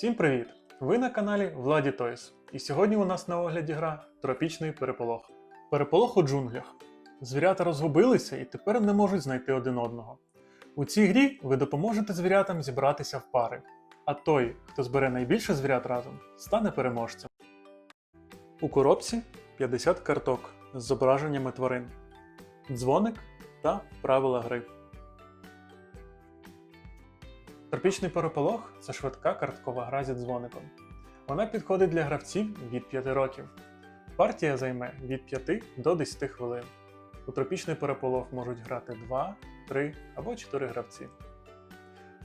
Всім привіт! Ви на каналі Владі Тойс. І сьогодні у нас на огляді гра Тропічний переполох. Переполох у джунглях. Звірята розгубилися і тепер не можуть знайти один одного. У цій грі ви допоможете звірятам зібратися в пари, а той, хто збере найбільше звірят разом, стане переможцем. У коробці 50 карток з зображеннями тварин, дзвоник та правила гри. Тропічний переполох це швидка карткова гра зі дзвоником. Вона підходить для гравців від 5 років. Партія займе від 5 до 10 хвилин. У тропічний переполох можуть грати 2, 3 або 4 гравці.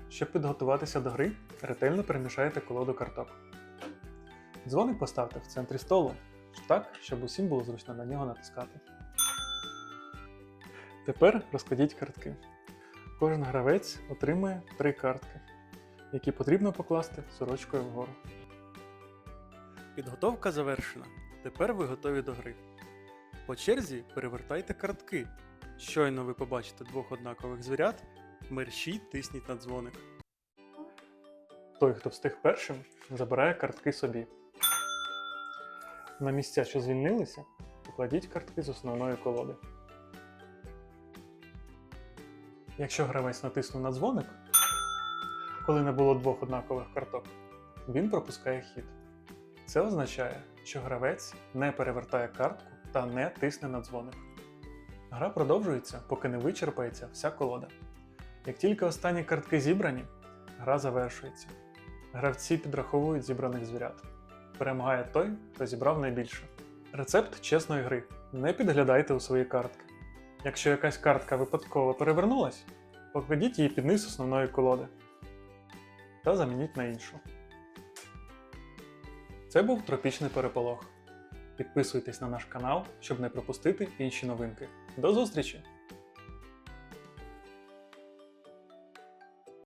Щоб підготуватися до гри, ретельно перемішайте колоду карток. Дзвоник поставте в центрі столу, так, щоб усім було зручно на нього натискати. Тепер розкладіть картки. Кожен гравець отримує три картки, які потрібно покласти сорочкою вгору. Підготовка завершена. Тепер ви готові до гри. По черзі перевертайте картки. Щойно ви побачите двох однакових звірят, мерщій тисніть на дзвоник. Той, хто встиг першим, забирає картки собі. На місця, що звільнилися, покладіть картки з основної колоди. Якщо гравець натиснув на дзвоник, коли не було двох однакових карток, він пропускає хід. Це означає, що гравець не перевертає картку та не тисне на дзвоник. Гра продовжується, поки не вичерпається вся колода. Як тільки останні картки зібрані, гра завершується. Гравці підраховують зібраних звірят. Перемагає той, хто зібрав найбільше. Рецепт чесної гри. Не підглядайте у свої картки. Якщо якась картка випадково перевернулась, покладіть її під низ основної колоди та замініть на іншу. Це був тропічний переполох. Підписуйтесь на наш канал, щоб не пропустити інші новинки. До зустрічі!